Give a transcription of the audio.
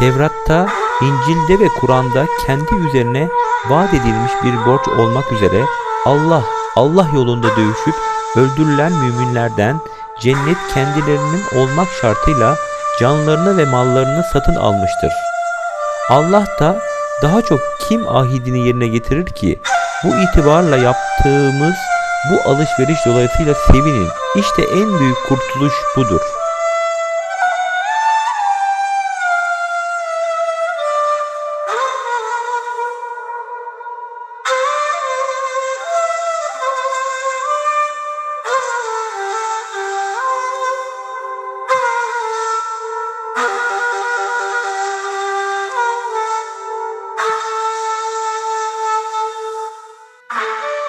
Tevrat'ta, İncil'de ve Kur'an'da kendi üzerine vaat edilmiş bir borç olmak üzere Allah, Allah yolunda dövüşüp öldürülen müminlerden cennet kendilerinin olmak şartıyla canlarını ve mallarını satın almıştır. Allah da daha çok kim ahidini yerine getirir ki bu itibarla yaptığımız bu alışveriş dolayısıyla sevinin. İşte en büyük kurtuluş budur. Ah!